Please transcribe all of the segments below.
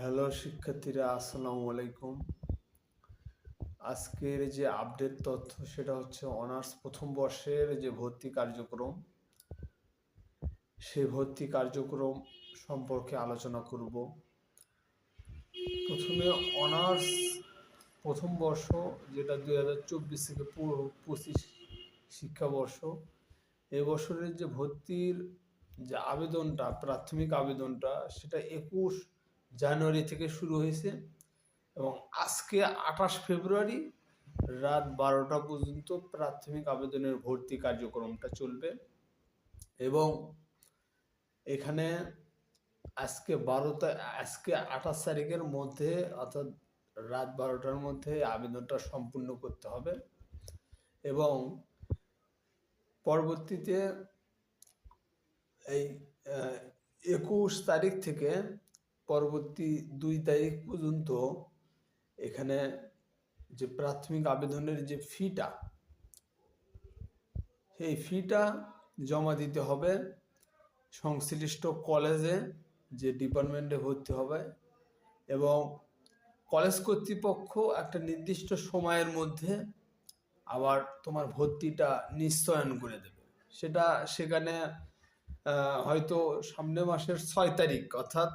Hello শিক্ষার্থীরা, আসসালামু আলাইকুম। আজকের যে আপডেট তথ্য সেটা হচ্ছে অনার্স প্রথম বর্ষের যে ভর্তি কার্যক্রম, সেই ভর্তি কার্যক্রম সম্পর্কে আলোচনা করব। প্রথমে অনার্স প্রথম বর্ষ যেটা দুই হাজার চব্বিশ থেকে পঁচিশ শিক্ষাবর্ষ, এ বছরের যে ভর্তির যে আবেদনটা, প্রাথমিক আবেদনটা, সেটা একুশ জানুয়ারি থেকে শুরু হয়েছে এবং আজকে আঠাশ ফেব্রুয়ারি রাত বারোটা পর্যন্ত প্রাথমিক আবেদনের ভর্তি কার্যক্রমটা চলবে এবং এখানে আজকে বারোটা, আজকে আঠাশ তারিখের মধ্যে অর্থাৎ রাত বারোটার মধ্যে আবেদনটা সম্পূর্ণ করতে হবে এবং পরবর্তীতে এই একুশ তারিখ থেকে পরবর্তী দুই তারিখ পর্যন্ত এখানে যে প্রাথমিক আবেদনের যে ফিটা, সেই ফিটা জমা দিতে হবে। সংশ্লিষ্ট কলেজে যে ডিপার্টমেন্টে ভর্তি হবে এবং কলেজ কর্তৃপক্ষ একটা নির্দিষ্ট সময়ের মধ্যে আবার তোমার ভর্তিটা নিশ্চয়ন করে দেবে। সেটা সেখানে হয়তো সামনে মাসের ছয় তারিখ, অর্থাৎ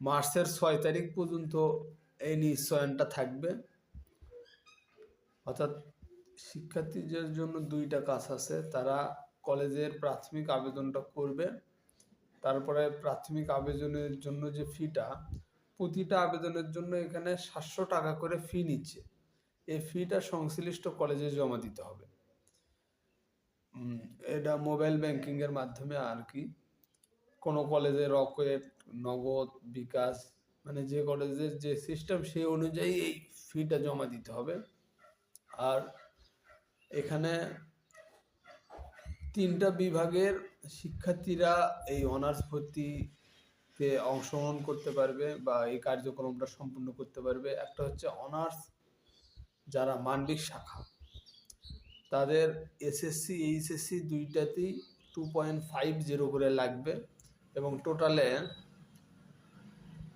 মার্চের ছয় তারিখ পর্যন্ত এই নিশ্চয়নটা থাকবে। অর্থাৎ শিক্ষার্থীদের জন্য দুইটা কাজ আছে। তারা কলেজের প্রাথমিক আবেদনটা করবে। তারপরে প্রাথমিক আবেদনের জন্য যে ফিটা, প্রতিটা আবেদনের জন্য এখানে সাতশো টাকা করে ফি নিচ্ছে। এই ফিটা সংশ্লিষ্ট কলেজে জমা দিতে হবে। এটা মোবাইল ব্যাংকিংয়ের মাধ্যমে আর কি। কোনো কলেজে রকেট নগদ, বিকাশ মানে যে কলেজের যে সিস্টেম সেই অনুযায়ী এই ফিটা জমা দিতে হবে। আর এখানে তিনটা বিভাগের শিক্ষার্থীরা এই অনার্স ভর্তিতে অংশগ্রহণ করতে পারবে বা এই কার্যক্রমটা সম্পূর্ণ করতে পারবে। একটা হচ্ছে অনার্স যারা মানবিক শাখা। তাদের এসএসসি এইচএসসি দুইটাতেই টু পয়েন্ট ফাইভ জিরো করে লাগবে এবং টোটালে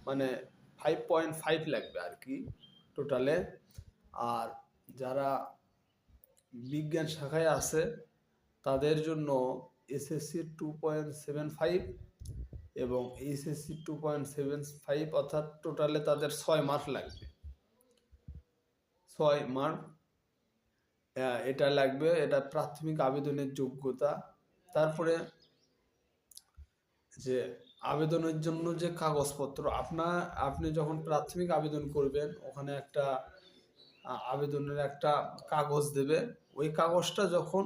মানে ফাইভ পয়েন্ট ফাইভ লাগবে আর কি টোটালে আর যারা বিজ্ঞান শাখায় আছে, তাদের জন্য SSC two point seven five এবং HSC two point seven five অর্থাৎ টোটালে তাদের ছয় মার্ক লাগবে। ছয় মার্ক এটা লাগবে, এটা প্রাথমিক আবেদনের যোগ্যতা। তারপরে যে আবেদনের জন্য যে কাগজপত্র আপনার আপনি যখন প্রাথমিক আবেদন করবেন, ওখানে একটা আবেদনের একটা কাগজ দেবে। ওই কাগজটা যখন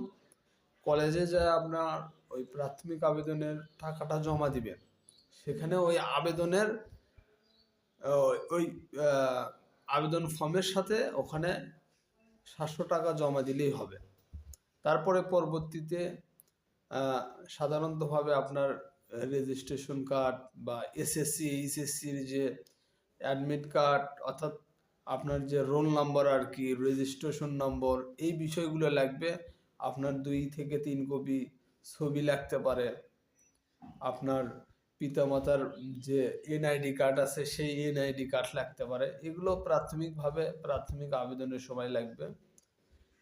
কলেজে যায় আপনার, ওই প্রাথমিক আবেদনের টাকাটা জমা দিবেন। সেখানে ওই আবেদনের ওই আবেদন ফর্মের সাথে ওখানে সাতশো টাকা জমা দিলেই হবে। তারপরে পরবর্তীতে সাধারণতভাবে আপনার রেজিস্ট্রেশন কার্ড বা এসএসসি এইচএসসির যে অ্যাডমিট কার্ড অর্থাৎ আপনার যে রোল নাম্বার আর কি রেজিস্ট্রেশন নম্বর এই বিষয়গুলো লাগবে। আপনার দুই থেকে তিন কপি ছবি লাগতে পারে। আপনার পিতামাতার যে এনআইডি কার্ড আছে, সেই এনআইডি কার্ড লাগতে পারে। এগুলো প্রাথমিকভাবে, প্রাথমিক আবেদনের সময় লাগবে।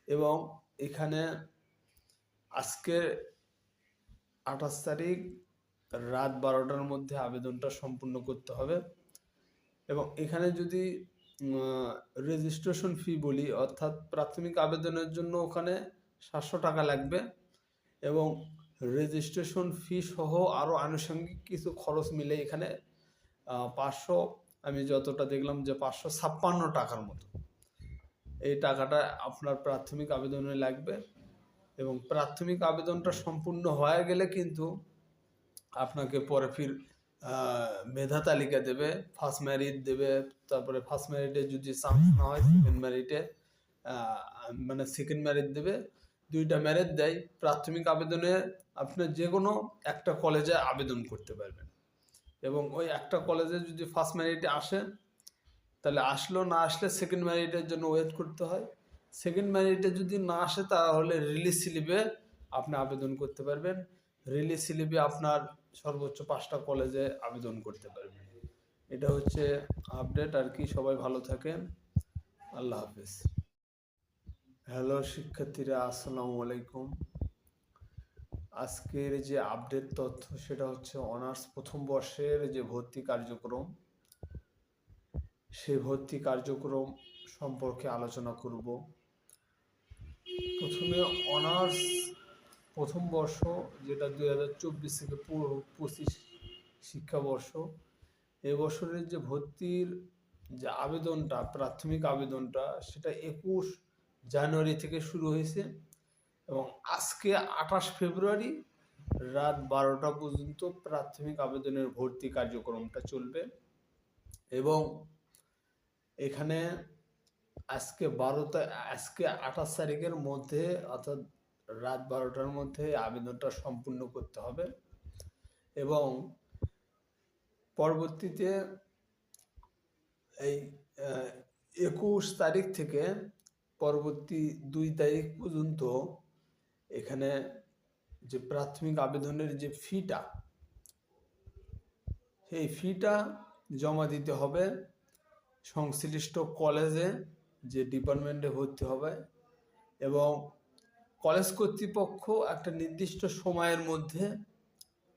এবং এখানে আজকে আঠাশ তারিখ রাত বারোটার মধ্যে আবেদনটা সম্পূর্ণ করতে হবে। এবং এখানে যদি রেজিস্ট্রেশন ফি বলি, অর্থাৎ প্রাথমিক আবেদনের জন্য ওখানে সাতশো টাকা লাগবে এবং রেজিস্ট্রেশন ফি সহ আরও আনুষঙ্গিক কিছু খরচ মিলে এখানে পাঁচশো, আমি যতটা দেখলাম যে পাঁচশো ছাপ্পান্ন টাকার মতো। এই টাকাটা আপনার প্রাথমিক আবেদনে লাগবে এবং প্রাথমিক আবেদনটা সম্পূর্ণ হয়ে গেলে কিন্তু আপনাকে পরে ফির মেধা তালিকা দেবে ফার্স্ট ম্যারিট দেবে, তারপরে ফার্স্ট ম্যারিটে যদি চান্স না হয় সেকেন্ড ম্যারিটে মানে সেকেন্ড ম্যারিট দেবে, দুইটা ম্যারিট দেয়, প্রাথমিক আবেদনে আপনি যে কোনো একটা কলেজে আবেদন করতে পারবেন। এবং ওই একটা কলেজে যদি ফার্স্ট ম্যারিটে আসে, তাহলে আসলো, না আসলে সেকেন্ড ম্যারিটের জন্য ওয়েট করতে হয়। সেকেন্ড ম্যারিটে যদি না আসে, তাহলে রিলিজ স্লিপে আপনি আবেদন করতে পারবেন। রিলিজ স্লিপে আপনার সর্বোচ্চ পাঁচটা কলেজে আবেদন করতে পারবেন। এটা হচ্ছে আপডেট আর কি, সবাই ভালো থাকেন। আল্লাহ হাফেজ। হ্যালো শিক্ষার্থীরা, আসসালামু আলাইকুম। আজকের যে আপডেট তথ্য, সেটা হচ্ছে অনার্স প্রথম বর্ষের যে ভর্তি কার্যক্রম, সেই ভর্তি কার্যক্রম সম্পর্কে আলোচনা করব। প্রথমে অনার্স প্রথম বর্ষ, যেটা দুই হাজার চব্বিশ থেকে পঁচিশ শিক্ষাবর্ষ, এ বছরের যে ভর্তির যে আবেদনটা, প্রাথমিক আবেদনটা, সেটা একুশ জানুয়ারি থেকে শুরু হয়েছে এবং আজকে আঠাশ ফেব্রুয়ারি রাত বারোটা পর্যন্ত প্রাথমিক আবেদনের ভর্তি কার্যক্রমটা চলবে এবং এখানে আজকে বারোটা, আজকে আঠাশ তারিখের মধ্যে অর্থাৎ রাত বারোটার মধ্যে আবেদনটা সম্পূর্ণ করতে হবে এবং পরবর্তীতে এই একুশ তারিখ থেকে পরবর্তী দুই তারিখ পর্যন্ত এখানে যে প্রাথমিক আবেদনের যে ফিটা, সেই ফিটা জমা দিতে হবে। সংশ্লিষ্ট কলেজে যে ডিপার্টমেন্টে ভর্তি হবে এবং কলেজ কর্তৃপক্ষ একটা নির্দিষ্ট সময়ের মধ্যে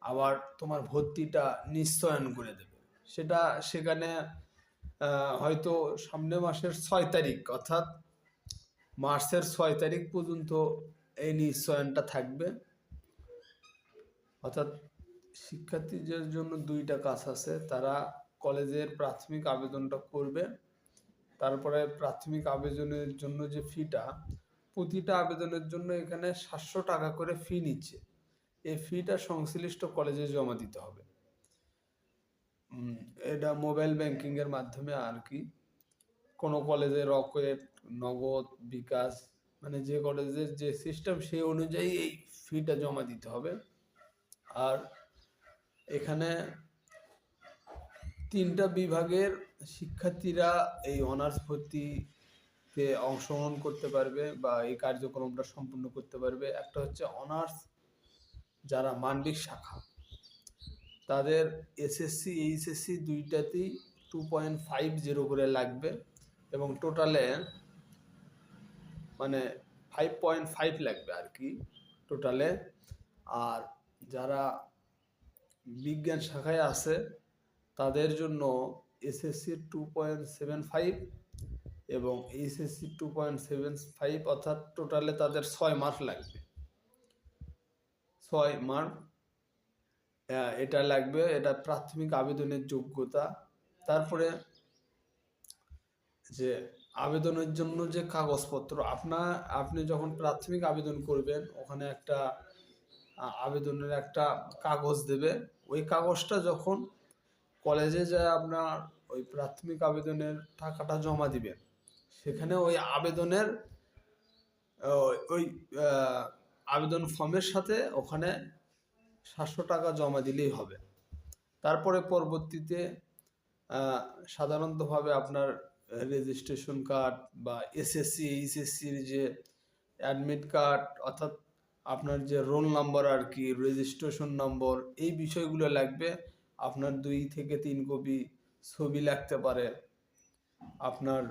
আবার তোমার ভর্তিটা নিশ্চয়ন করে দেবে। সেটা সেখানে হয়তো সামনে মাসের ছয় তারিখ অর্থাৎ মার্চের ছয় তারিখ পর্যন্ত এই নিশ্চয়নটা থাকবে। অর্থাৎ শিক্ষার্থীদের জন্য দুইটা কাজ আছে। তারা কলেজের প্রাথমিক আবেদনটা করবে। তারপরে প্রাথমিক আবেদনের জন্য যে ফিটা প্রতিটা আবেদনের জন্য এখানে সাতশো টাকা করে ফি নিচ্ছে। এই ফিটা সংশ্লিষ্ট কলেজে জমা দিতে হবে। এটা মোবাইল ব্যাংকিংয়ের মাধ্যমে আর কি। কোনো কলেজে রকেট, নগদ, বিকাশ মানে যে কলেজের যে সিস্টেম সেই অনুযায়ী এই ফিটা জমা দিতে হবে। আর এখানে তিনটা বিভাগের শিক্ষার্থীরা এই অনার্স ভর্তিতে অংশগ্রহণ করতে পারবে বা এই কার্যক্রমটা সম্পূর্ণ করতে পারবে। একটা হচ্ছে অনার্স, যারা মানবিক শাখা। তাদের এসএসসি এইচএসসি দুইটাতেই টু পয়েন্ট ফাইভ জিরো করে লাগবে এবং টোটালে মানে ফাইভ পয়েন্ট ফাইভ লাগবে আর কি টোটালে আর যারা বিজ্ঞান শাখায় আছে, তাদের জন্য SSC two point seven five এবং HSC two point seven five অর্থাৎ টোটালে তাদের ছয় মার্ক লাগবে। ছয় মার্ক এটা লাগবে, এটা প্রাথমিক আবেদনের যোগ্যতা। তারপরে যে আবেদনের জন্য যে কাগজপত্র আপনার আপনি যখন প্রাথমিক আবেদন করবেন, ওখানে একটা আবেদনের একটা কাগজ দেবে। ওই কাগজটা যখন কলেজে যায়, আপনার ওই প্রাথমিক আবেদনের টাকাটা জমা দিবেন। সেখানে ওই আবেদনের, ওই আবেদন ফর্মের সাথে ওখানে সাতশো টাকা জমা দিলেই হবে। তারপরে পরবর্তীতে সাধারণতভাবে আপনার রেজিস্ট্রেশন কার্ড বা এসএসসি এইচএসসির যে অ্যাডমিট কার্ড অর্থাৎ আপনার যে রোল নাম্বার আর কি রেজিস্ট্রেশন নম্বর এই বিষয়গুলো লাগবে। আপনার দুই থেকে তিন কপি ছবি লাগতে পারে। আপনার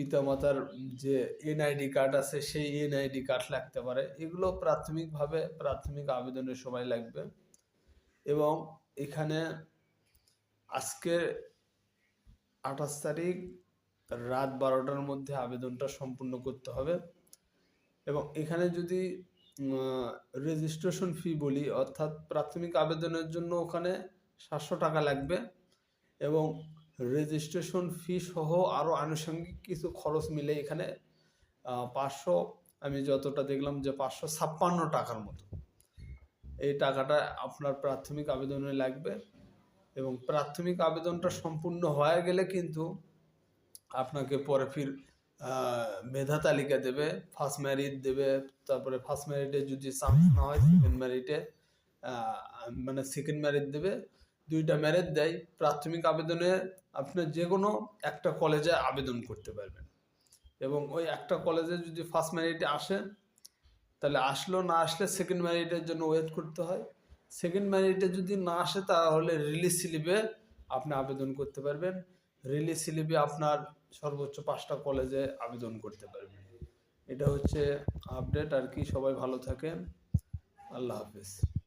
পিতামাতার যে এনআইডি কার্ড আছে, সেই এনআইডি কার্ড লাগতে পারে। এগুলো প্রাথমিকভাবে প্রাথমিক আবেদনের সময় লাগবে। এবং এখানে আজকে আঠাশ তারিখ, রাত বারোটার মধ্যে আবেদনটা সম্পূর্ণ করতে হবে। এবং এখানে যদি রেজিস্ট্রেশন ফি বলি, অর্থাৎ প্রাথমিক আবেদনের জন্য ওখানে সাতশো টাকা লাগবে। এবং রেজিস্ট্রেশন ফি সহ আরও আনুষঙ্গিক কিছু খরচ মিলে এখানে পাঁচশো, আমি যতটা দেখলাম যে পাঁচশো ছাপ্পান্ন টাকার মতো। এই টাকাটা আপনার প্রাথমিক আবেদনে লাগবে এবং প্রাথমিক আবেদনটা সম্পূর্ণ হয়ে গেলে কিন্তু আপনাকে পরে ফির মেধা তালিকা দেবে ফার্স্ট ম্যারিট দেবে, তারপরে ফার্স্ট ম্যারিটে যদি চান্স না হয় সেকেন্ড ম্যারিটে মানে সেকেন্ড ম্যারিট দেবে দুইটা ম্যারেজ দেয়, প্রাথমিক আবেদনে আপনি যে কোনো একটা কলেজে আবেদন করতে পারবেন। এবং ওই একটা কলেজে যদি ফার্স্ট ম্যারিটে আসে, তাহলে আসলো না আসলে সেকেন্ড ম্যারিটের জন্য ওয়েট করতে হয়। সেকেন্ড ম্যারিটে যদি না আসে, তাহলে রিলিজ স্লিপে আপনি আবেদন করতে পারবেন। রিলিজ স্লিপে আপনার সর্বোচ্চ পাঁচটা কলেজে আবেদন করতে পারবেন। এটা হচ্ছে আপডেট আর কি সবাই ভালো থাকেন। আল্লাহ হাফিজ।